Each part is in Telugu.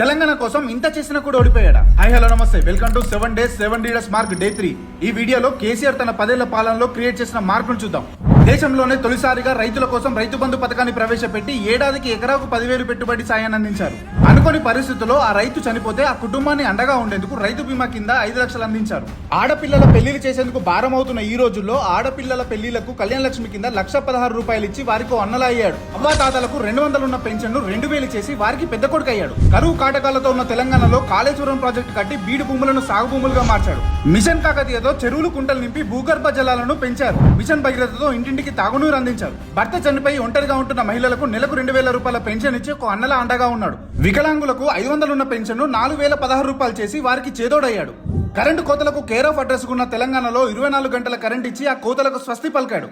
తెలంగాణ కోసం ఇంత చేసినా కూడా ఓడిపోయాడా? హాయ్ హలో నమస్తే. Welcome to seven days seven డీడర్స్ mark day three ఈ వీడియోలో కేసీఆర్ తన పదేళ్ళ పాలనలో క్రియేట్ చేసిన మార్కును చూద్దాం. దేశంలోనే తొలిసారిగా రైతుల కోసం రైతు బంధు పథకాన్ని ప్రవేశపెట్టి ఏడాదికి ఎకరాకు పదివేలు పెట్టుబడి సాయాన్ని అందించారు. అనుకోని పరిస్థితుల్లో ఆ రైతు చనిపోతే ఆ కుటుంబాన్ని అండగా ఉండేందుకు రైతు బీమా కింద ఐదు లక్షలు అందించారు. ఆడపిల్లల పెళ్ళిలు చేసేందుకు భారం అవుతున్న ఈ రోజుల్లో ఆడపిల్లల పెళ్ళిలకు కళ్యాణ లక్ష్మి కింద లక్ష పదహారు రూపాయలు ఇచ్చి వారికి అన్నలా అయ్యాడు. అవ్వాతాతలకు రెండు వందలు ఉన్న పెన్షన్ను రెండు వేలు చేసి వారికి పెద్ద కొడుకు అయ్యాడు. కరువు కాటకాలతో ఉన్న తెలంగాణలో కాళేశ్వరం ప్రాజెక్టు కట్టి బీడు భూములను సాగు భూములుగా మార్చాడు. మిషన్ కాకతీయతో చెరువులు కుంటలు నింపి భూగర్భ జలాలను పెంచారు. మిషన్ భగీరథతో ఇంటింటికి తాగునీరు అందించారు. భర్త చనిపోయి ఒంటరిగా ఉంటున్న మహిళలకు నెలకు రెండు వేల రూపాయల పెన్షన్ ఇచ్చి ఒక అన్నల అండగా ఉన్నాడు. వికలాంగులకు ఐదు వందలు ఉన్న పెన్షన్ నాలుగు వేల పదహారు రూపాయలు చేసి వారికి చేదోడయ్యాడు. కరెంటు కోతలకు కేర్ ఆఫ్ అడ్రస్ ఉన్న తెలంగాణలో ఇరవై నాలుగు గంటల కరెంట్ ఇచ్చి ఆ కోతలకు స్వస్తి పలికాడు.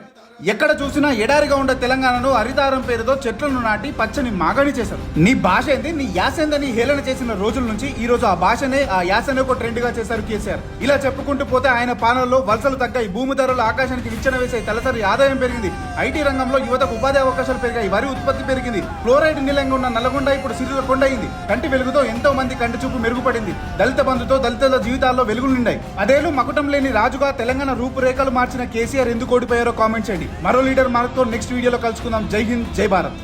ఎక్కడ చూసినా ఎడారిగా ఉండే తెలంగాణను హరితారం పేరుతో చెట్లను నాటి పచ్చని మాగణి చేశారు. నీ భాష ఏంది? నీ యాసేందని హేళన చేసిన రోజుల నుంచి ఈ రోజు ఆ భాషనే ఆ యాసనే ఒక ట్రెండ్గా చేశారు కేసీఆర్. ఇలా చెప్పుకుంటూ పోతే ఆయన పాలనలో వలసలు తగ్గాయి భూమి ధరలు ఆకాశానికి విచ్చన వేసే తలసరి ఆదాయం పెరిగింది. ఐటీ రంగంలో యువతకు ఉపాధి అవకాశాలు పెరిగాయి. వరి ఉత్పత్తి పెరిగింది. ఫ్లోరైడ్ నిలంగా ఉన్న నల్గొండ ఇప్పుడు సిరిల కొండ అయింది కంటి వెలుగుతో ఎంతో మంది కంటి చూపు మెరుగుపడింది. దళిత బంధుతో దళితుల జీవితాల్లో వెలుగులు నిండాయి అదేలు మకుటం లేని రాజుగా తెలంగాణ రూపురేఖలు మార్చిన కేసీఆర్ ఎందుకు ఓడిపోయారో కామెంట్ చేయండి. మరో లీడర్ మార్క్తో నెక్స్ట్ వీడియోలో కలుసుకుందాం. జై హింద్ జై భారత్.